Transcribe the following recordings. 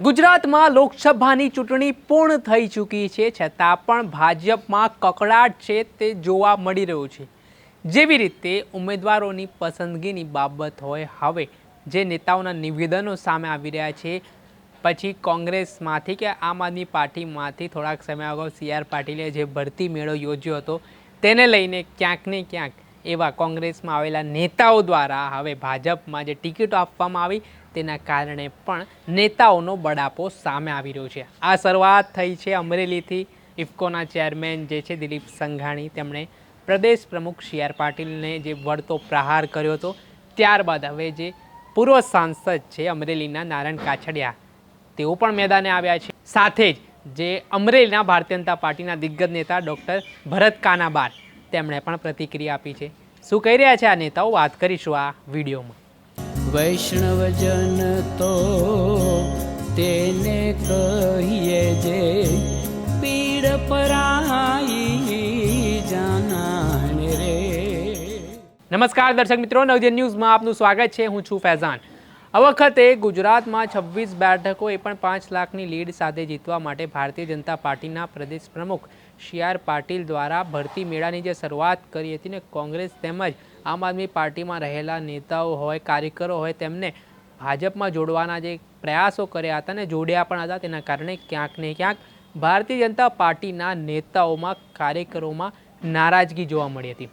ગુજરાતમાં લોકસભાની ચૂંટણી પૂર્ણ થઈ ચૂકી છે. છતાં પણ ભાજપમાં કકડાટ છે તે જોવા મળી રહ્યું છે. જેવી રીતે ઉમેદવારોની પસંદગીની બાબત હોય હવે, જે નેતાઓના નિવેદનો સામે આવી રહ્યા છે. પછી કોંગ્રેસમાંથી કે આમ આદમી પાર્ટીમાંથી થોડાક સમય અગાઉ સી આર પાટીલે જે ભરતી મેળો યોજ્યો હતો, તેને લઈને ક્યાંક ને ક્યાંક એવા કોંગ્રેસમાં આવેલા નેતાઓ દ્વારા હવે ભાજપમાં જે ટિકિટો આપવામાં આવી તેના કારણે પણ નેતાઓનો બડાપો સામે આવી રહ્યો છે. આ શરૂઆત થઈ છે અમરેલીથી. ઇફકોના ચેરમેન જે છે દિલીપ સંઘાણી, તેમણે પ્રદેશ પ્રમુખ સી આર પાટીલને જે વળતો પ્રહાર કર્યો હતો, ત્યારબાદ હવે જે પૂર્વ સાંસદ છે અમરેલીના નારાયણ કાછડિયા, તેઓ પણ મેદાને આવ્યા છે. સાથે જ જે અમરેલીના ભારતીય જનતા પાર્ટીના દિગ્ગજ નેતા ડૉક્ટર ભરત કાનાબાર, તેમણે પણ પ્રતિક્રિયા આપી છે. શું કહી રહ્યા છે આ નેતાઓ? વાત કરીશું આ વિડીયોમાં. વૈષ્ણવજન તો તેને કહીએ જે પીડ પરાઈ જાનાને રે. નમસ્કાર દર્શક મિત્રો નવજન ન્યૂઝમાં આપનું સ્વાગત છે. હું છું ફૈઝાન. આ વખતે ગુજરાતમાં છવ્વીસ બેઠકો એ પણ પાંચ લાખની લીડ સાથે જીતવા માટે ભારતીય જનતા પાર્ટીના પ્રદેશ પ્રમુખ સી પાટીલ દ્વારા ભરતી મેળાની જે શરૂઆત કરી હતી ને કોંગ્રેસ તેમજ આમ આદમી પાર્ટીમાં રહેલા નેતાઓ હોય, કાર્યકરો હોય, તેમને ભાજપમાં જોડવાના જે પ્રયાસો કર્યા હતા ને જોડ્યા પણ હતા, તેના કારણે ક્યાંક ને ક્યાંક ભારતીય જનતા પાર્ટીના નેતાઓમાં, કાર્યકરોમાં નારાજગી જોવા મળી હતી.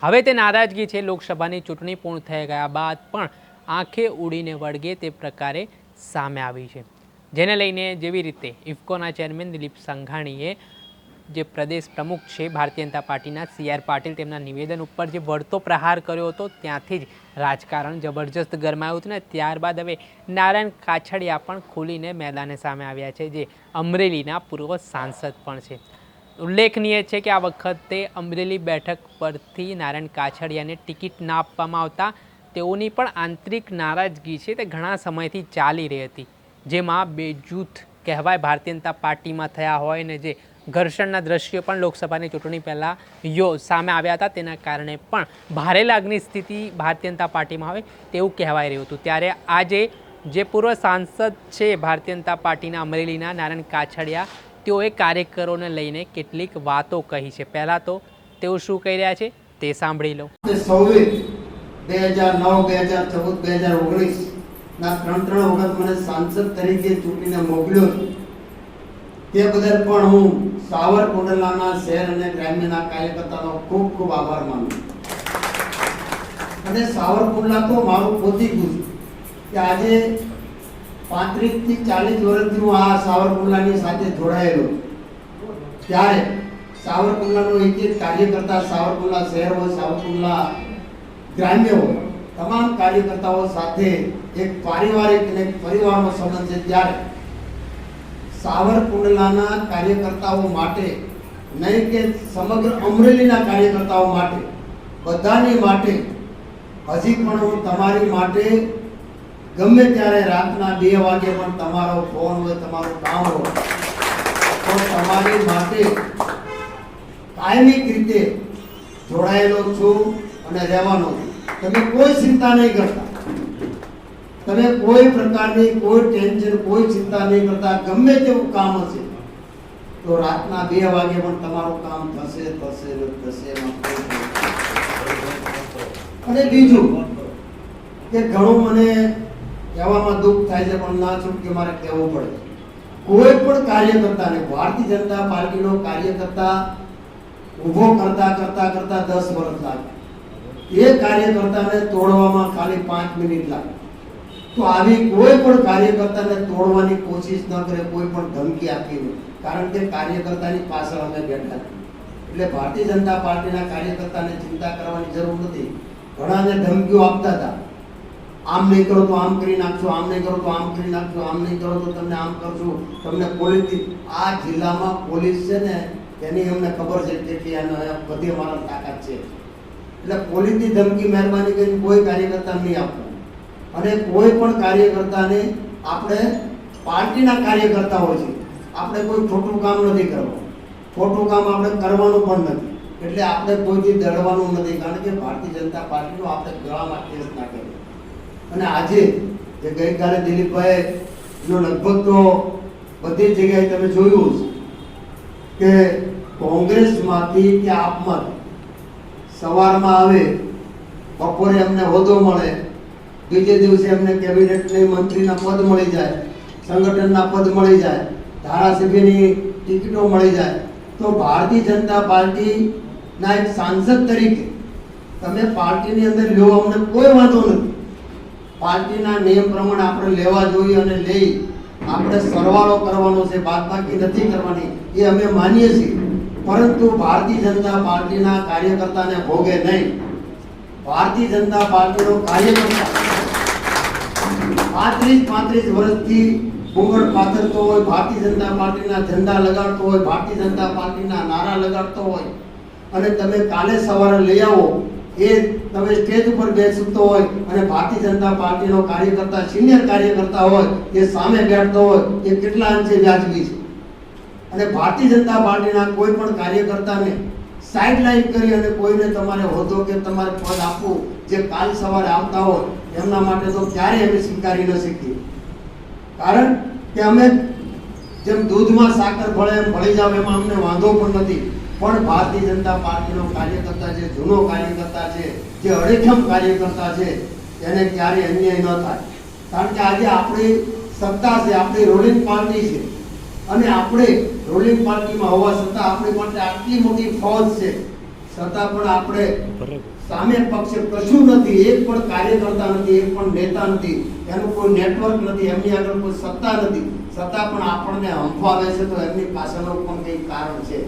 હવે તે નારાજગી છે. લોકસભાની ચૂંટણી પૂર્ણ થઈ ગયા બાદ પણ આંખે ઉડીને વળગે તે પ્રકારે સામે આવી છે. જેને લઈને જેવી રીતે ઇફકોના ચેરમેન દિલીપ સંઘાણીએ જે પ્રદેશ પ્રમુખ છે ભારતીય જનતા પાર્ટીના સી આર પાટીલ, તેમના નિવેદન ઉપર જે વળતો પ્રહાર કર્યો હતો, ત્યાંથી જ રાજકારણ જબરજસ્ત ગરમાયું હતું ને ત્યારબાદ હવે નારાયણ કાછડિયા પણ ખુલીને મેદાને સામે આવ્યા છે, જે અમરેલીના પૂર્વ સાંસદ પણ છે. ઉલ્લેખનીય છે કે આ વખતે અમરેલી બેઠક પરથી નારાયણ કાછડિયાને ટિકિટ ના આપવામાં આવતા તેઓની પણ આંતરિક નારાજગી છે તે ઘણા સમયથી ચાલી રહી હતી. જેમાં બે જૂથ કહેવાય ભારતીય જનતા પાર્ટીમાં થયા હોય ને જે ઘર્ષણના દ્રશ્યો પણ લોકસભાની ચૂંટણી પહેલાં યો સામે આવ્યા હતા. તેના કારણે પણ ભારે લાગની સ્થિતિ ભારતીય જનતા પાર્ટીમાં આવે તેવું કહેવાય રહ્યું હતું. ત્યારે આજે જે પૂર્વ સાંસદ છે ભારતીય જનતા પાર્ટીના અમરેલીના નારાયણ કાછડિયા, તેઓએ કાર્યકરોને લઈને કેટલીક વાતો કહી છે. પહેલાં તો તેઓ શું કહી રહ્યા છે તે સાંભળી લો. બે હજાર નવ, બે હજાર ચૌદ, બે હજાર ઓગણીસ ના ત્રણ ત્રણ વખત મને સાંસદ તરીકે ચૂંટીને મોકલ્યો તે બદલ પણ હું સાવરકુંડલાના શહેર અને ગ્રામ્યના કાર્યકર્તાનો ખૂબ ખૂબ આભાર માનું. અને સાવરકુંડલા તો મારું પોતીકું કે આજે પાંત્રીસથી ચાલીસ વર્ષથી હું આ સાવરકુંડલાની સાથે જોડાયેલો. ત્યારે સાવરકુંડલાનો એક એક કાર્યકર્તા સાવરકુંડલા શહેર હોય, સાવરકુંડલા ગ્રામ્ય હોય, તમામ કાર્યકર્તાઓ સાથે એક પારિવારિક અને પરિવારનો સંબંધ છે ત્યારે સાવરકુંડલાના કાર્યકર્તાઓ માટે, નહીં કે સમગ્ર અમરેલીના કાર્યકર્તાઓ માટે, બધાની માટે, હજી પણ હું તમારી માટે ગમે ત્યારે રાતના બે વાગે પણ તમારો ફોન હોય, તમારું કામ હોય, તો તમારી માટે કાયમિક રીતે જોડાયેલો છું અને રહેવાનો છું. તમે કોઈ ચિંતા નહીં કરતા. તમે કોઈ પ્રકારની કોઈ ટેન્શન કોઈ ચિંતા નહીં કરતા, ગમે તેવું કામ હશે. તો રાતના બે વાગે પણ તમારું કામ થશે થશે થશે અને બીજું કે ઘણું મને કહેવામાં દુઃખ થાય છે, પણ ના છૂટકે મારે કહેવું પડે. કોઈ પણ કાર્યકર્તાને ભારતીય જનતા પાર્ટીનો કાર્યકર્તા ઊભો કરતા કરતા કરતા દસ વર્ષ લાગે. એ કાર્યકર્તાને તોડવામાં ખાલી પાંચ મિનિટ લાગે. તો આવી કોઈ પણ કાર્યકર્તાને તોડવાની કોશિશ ન કરે, કોઈ પણ ધમકી આપી નહીં કારણ કે કાર્યકર્તાની પાછળ અમે બેઠા એટલે ભારતીય જનતા પાર્ટીના કાર્યકર્તાને ચિંતા કરવાની જરૂર નથી. ઘણાને ધમકીઓ આપતા હતા. આમ નહીં કરો તો આમ કરી નાખશો આમ નહીં કરો તો આમ કરી નાખશું આમ નહીં કરો તો તમને આમ કરશું તમને પોલીસ આ જિલ્લામાં પોલીસ છે ને તેની અમને ખબર છે કે કે આનો બધી અમારા તાકાત છે. એટલે પોલીસની ધમકી મહેરબાની કરીને કોઈ કાર્યકર્તા નહીં આપવું. અને કોઈ પણ કાર્યકર્તાને આપણે પાર્ટીના કાર્યકર્તાઓ છે, આપણે કોઈ ખોટું કામ નથી કરવાનું. ખોટું કામ આપણે કરવાનું પણ નથી. એટલે આપણે કોઈથી ડરવાનું નથી, કારણ કે ભારતીય જનતા પાર્ટીનો આપણે ગળામાં કેસ ના કર્યો અને આજે જે ગઈકાલે દિલીપભાઈનો લગભગ તો બધી જ જગ્યાએ તમે જોયું કે કોંગ્રેસમાંથી કે આપમાંથી સવારમાં આવે, બપોરે અમને હોદ્દો મળે બીજે દિવસે એમને કેબિનેટની મંત્રીના પદ મળી જાય, સંગઠનના પદ મળી જાય, ધારાસભ્યની ટિકિટો મળી જાય. તો ભારતીય જનતા પાર્ટીના એક સાંસદ તરીકે તમે પાર્ટીની અંદર લ્યો અમને કોઈ વાંધો નથી. પાર્ટીના નિયમ પ્રમાણે આપણે લેવા જોઈએ અને લઈ આપણે સરવાળો કરવાનો છે, બાદબાકી નથી કરવાની, એ અમે માનીએ છીએ. પરંતુ ભારતીય જનતા પાર્ટીના કાર્યકર્તાને ભોગે નહીં. ભારતીય જનતા પાર્ટીનો કાર્યકર્તા પાંત્રીસ પાંત્રીસ વર્ષથી ઘૂંઘટ પાથરતો હોય, ભારતીય જનતા પાર્ટીના ઝંડા લગાડતો હોય, ભારતીય જનતા પાર્ટીના નારા લગાડતો હોય, અને તમે કાલે સવારે લઈ આવો, એ તમે સ્ટેજ ઉપર બેસતો હોય, અને ભારતીય જનતા પાર્ટીનો કાર્યકર્તા, સિનિયર કાર્યકર્તા હોય, એ સામે બેઠતો હોય, એ કેટલા અંશે વ્યાજબી છે? અને ભારતીય જનતા પાર્ટીના કોઈ પણ કાર્યકર્તાને સાઇડલાઇન કરી અને કોઈને તમારે હોદ્દો કે તમારે પદ આપવું, જે કાલ સવારે આવતા હોય, એમના માટે તો ક્યારેય અમે સ્વીકારી ન શકીએ. કારણ કે અમે જેમ દૂધમાં સાકર ભળે એમ ભળી જાવ, એમાં અમને વાંધો પણ નથી. પણ ભારતીય જનતા પાર્ટીનો કાર્યકર્તા છે, જૂનો કાર્યકર્તા છે, જે અડેઠમ કાર્યકર્તા છે, એને ક્યારેય અન્યાય ન થાય. કારણ કે આજે આપણી સત્તા છે, આપણી રૂલિંગ પાર્ટી છે. અને આપણે રૂલિંગ પાર્ટીમાં હોવા છતાં આપણી માટે આટલી મોટી ફોજ છે. છતાં પણ આપણે સામે પક્ષે કશું નથી, એક પણ કાર્યકર્તા નથી, એક પણ નેતા નથી, એનું કોઈ નેટવર્ક નથી, એમની આગળ કોઈ સત્તા નથી. છતાં પણ આપણને હંફાવે છે તો એમની પાછળનું પણ કંઈક કારણ છે.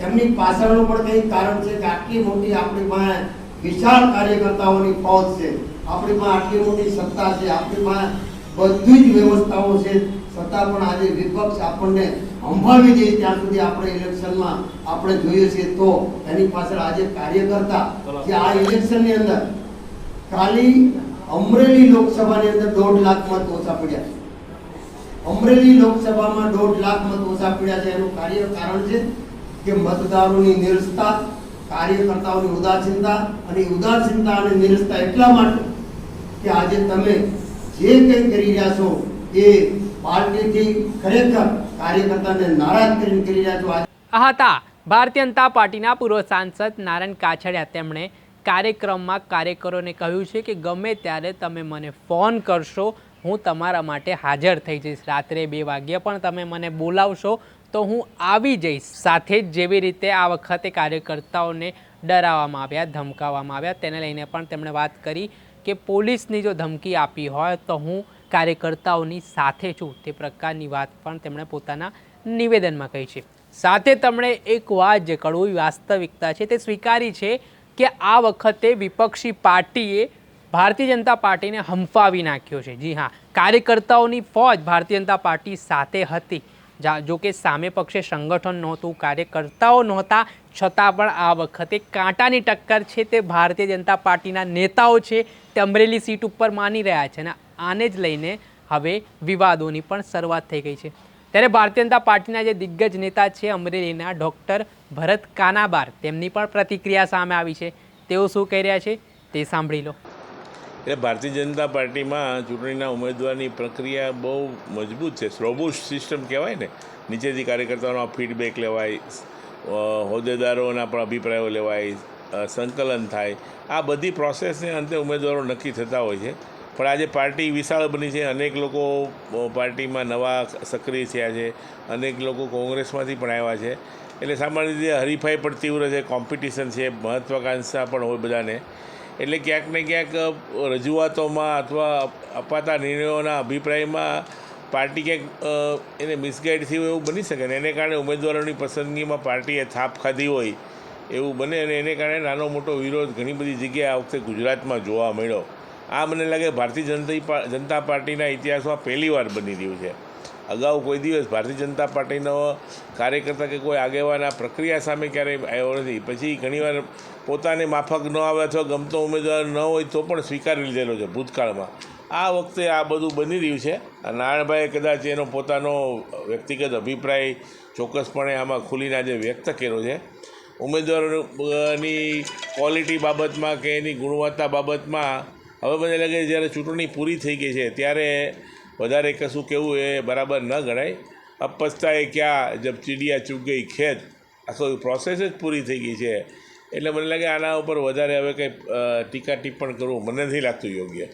એમની પાછળનું પણ કંઈક કારણ છે કે આટલી મોટી આપણી પાસે વિશાળ કાર્યકર્તાઓની ફોજ છે. આપણી પાસે આટલી મોટી સત્તા છે. આપણી પાસે બધી જ વ્યવસ્થાઓ છે. છતાં પણ આજે વિપક્ષ આપણને અંભાવી દે ત્યાં સુધી આપણે ઇલેક્શનમાં આપણે જોઈએ છીએ તો એની પાછળ આજે કાર્યકર્તા જે આ ઇલેક્શનની અંદર ખાલી અમરેલી લોકસભાની અંદર દોઢ લાખ મત ઓછા પડ્યા છે. અમરેલી લોકસભામાં દોઢ લાખ મત ઓછા પડ્યા છે. એનું કાર્ય કારણ છે કે મતદારોની નિરસતા, કાર્યકર્તાઓની ઉદાસીનતા અને ઉદાસીનતા અને નિરસતા એટલા માટે કે આજે તમે જે કંઈ કરી રહ્યા છો એ પાર્ટીથી ખરેખર હતા ભારતીય જનતા પાર્ટીના પૂર્વ સાંસદ નારાયણ કાછડિયા. તેમણે કાર્યક્રમમાં કાર્યકરોને કહ્યું છે કે ગમે ત્યારે તમે મને ફોન કરશો, હું તમારા માટે હાજર થઈ જઈશ. રાત્રે બે વાગ્યે પણ તમે મને બોલાવશો તો હું આવી જઈશ. સાથે જ જેવી રીતે આ વખતે કાર્યકર્તાઓને ડરાવવામાં આવ્યા, ધમકાવવામાં આવ્યા, તેને લઈને પણ તેમણે વાત કરી. કે પોલીસની જો ધમકી આપી હોય તો હું કાર્યકર્તાઓની સાથે છું. તે પ્રકારની વાત પણ તેમણે પોતાના નિવેદનમાં કહી છે. સાથે તેમણે એક વાત જે કડવી વાસ્તવિકતા છે તે સ્વીકારી છે કે આ વખતે વિપક્ષી પાર્ટીએ ભારતીય જનતા પાર્ટીને હંફાવી નાખ્યો છે. જી હા, કાર્યકર્તાઓની ફોજ ભારતીય જનતા પાર્ટી સાથે હતી. જા- કે સામે પક્ષે સંગઠન નહોતું, કાર્યકર્તાઓ નહોતા, છતાં પણ આ વખતે કાંટાની ટક્કર છે તે ભારતીય જનતા પાર્ટીના નેતાઓ છે તે અમરેલી સીટ ઉપર માની રહ્યા છે અને આને જ લઈને હવે વિવાદોની પણ શરૂઆત થઈ ગઈ છે. ત્યારે ભારતીય જનતા પાર્ટીના જે દિગ્ગજ નેતા છે અમરેલીના ડૉક્ટર ભરત કાનાબાર, તેમની પણ પ્રતિક્રિયા સામે આવી છે. તેઓ શું કહી રહ્યા છે તે સાંભળી લો. એટલે ભારતીય જનતા પાર્ટીમાં ચૂંટણીના ઉમેદવારની પ્રક્રિયા બહુ મજબૂત છે. સ્રોબુશ સિસ્ટમ કહેવાય ને. નીચેથી કાર્યકર્તાઓનો ફીડબેક લેવાય હોદ્દેદારોના પણ અભિપ્રાયો લેવાય સંકલન થાય. આ બધી પ્રોસેસને અંતે ઉમેદવારો નક્કી થતા હોય છે. પણ આજે પાર્ટી વિશાળ બની છે. અનેક લોકો પાર્ટીમાં નવા સક્રિય થયા છે. અનેક લોકો કોંગ્રેસમાંથી પણ આવ્યા છે. એટલે સામાન્ય રીતે હરીફાઈ પણ તીવ્ર છે. કોમ્પિટિશન છે. મહત્વાકાંક્ષા પણ હોય બધાને. એટલે ક્યાંક ને ક્યાંક રજૂઆતોમાં અથવા અપાતા નિર્ણયોના અભિપ્રાયમાં પાર્ટી ક્યાંક એને મિસગાઈડ થયું એવું બની શકે ને? એને કારણે ઉમેદવારોની પસંદગીમાં પાર્ટીએ થાપ ખાધી હોય એવું બને અને એને કારણે નાનો મોટો વિરોધ ઘણી બધી જગ્યાએ આ વખતે ગુજરાતમાં જોવા મળ્યો. આ મને લાગે ભારતીય જનતા જનતા પાર્ટીના ઇતિહાસમાં પહેલીવાર બની રહ્યું છે. અગાઉ કોઈ દિવસ ભારતીય જનતા પાર્ટીનો કાર્યકર્તા કે કોઈ આગેવાન આ પ્રક્રિયા સામે ક્યારેય આવ્યો નથી. પછી ઘણીવાર પોતાને માફક ન આવે અથવા ગમતો ઉમેદવાર ન હોય તો પણ સ્વીકારી લીધેલો છે ભૂતકાળમાં. આ વખતે આ બધું બની રહ્યું છે. નારાયણભાઈએ કદાચ એનો પોતાનો વ્યક્તિગત અભિપ્રાય ચોક્કસપણે આમાં ખુલીને આજે વ્યક્ત કર્યો છે. ઉમેદવારોની ક્વોલિટી બાબતમાં કે એની ગુણવત્તા બાબતમાં હવે મને લાગે છે જ્યારે ચૂંટણી પૂરી થઈ ગઈ છે ત્યારે વધારે કશું કહેવું એ બરાબર ન ગણાય. અબ એ ક્યાં જબ ચીડિયા ચૂક ગઈ ખેત. આખો પ્રોસેસ જ પૂરી થઈ ગઈ છે. એટલે મને લાગે આના ઉપર વધારે હવે કંઈ ટીકા ટિપ્પણ કરવું મને નથી લાગતું યોગ્ય.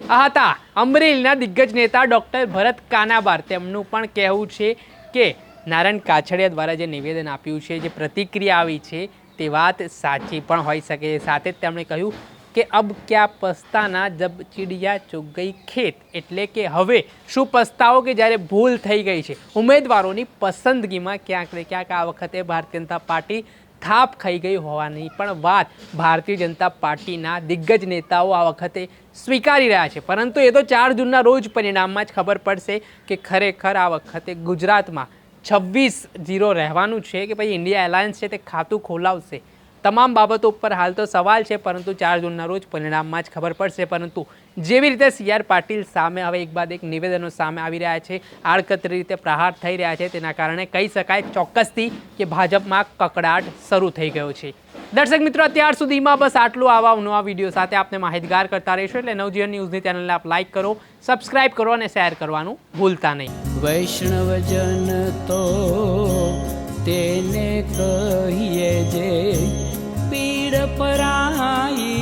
આ હતા અમરેલીના દિગ્ગજ નેતા ડૉક્ટર ભરત કાનાબાર તેમનું પણ કહેવું છે કે નારાયણ કાછડિયા દ્વારા જે નિવેદન આપ્યું છે, જે પ્રતિક્રિયા આવી છે, તે વાત સાચી પણ હોઈ શકે છે. સાથે જ તેમણે કહ્યું કે અબ ક્યાં પસ્તાના જબ ચીડિયા ચૂક ગઈ ખેત? એટલે કે હવે શું પસ્તાવો કે જ્યારે ભૂલ થઈ ગઈ છે? ઉમેદવારોની પસંદગીમાં ક્યાંક ને ક્યાંક આ વખતે ભારતીય જનતા પાર્ટી થાપ ખાઈ ગઈ હોવાની પણ વાત ભારતીય જનતા પાર્ટીના દિગ્ગજ નેતાઓ આ વખતે સ્વીકારી રહ્યા છે. પરંતુ એ તો ચાર જૂનના રોજ પરિણામમાં જ ખબર પડશે કે ખરેખર આ વખતે ગુજરાતમાં છવ્વીસ જીરો રહેવાનું છે કે ભાઈ ઇન્ડિયા એલાયન્સ છે તે ખાતું ખોલાવશે. તમામ બાબતો ઉપર હાલ તો સવાલ છે, પરંતુ ચાર જૂનના રોજ પરિણામમાં જ ખબર પડશે. પરંતુ જેવી રીતે સી આર પાટીલ સામે હવે એક બાદ એક નિવેદનો સામે આવી રહ્યા છે, આડકતરી રીતે પ્રહાર થઈ રહ્યા છે, તેના કારણે કહી શકાય ચોક્કસથી કે ભાજપમાં કકડાટ શરૂ થઈ ગયો છે. દર્શક મિત્રો, અત્યાર સુધીમાં બસ આટલું. આવા નવા વીડિયો સાથે આપને માહિતગાર કરતા રહીશું એટલે નવજીવન ન્યૂઝની ચેનલને આપ લાઇક કરો, સબસ્ક્રાઇબ કરો અને શેર કરવાનું ભૂલતા નહીં. વૈષ્ણવજન તો તેને કહીએ પીડ પરાઈ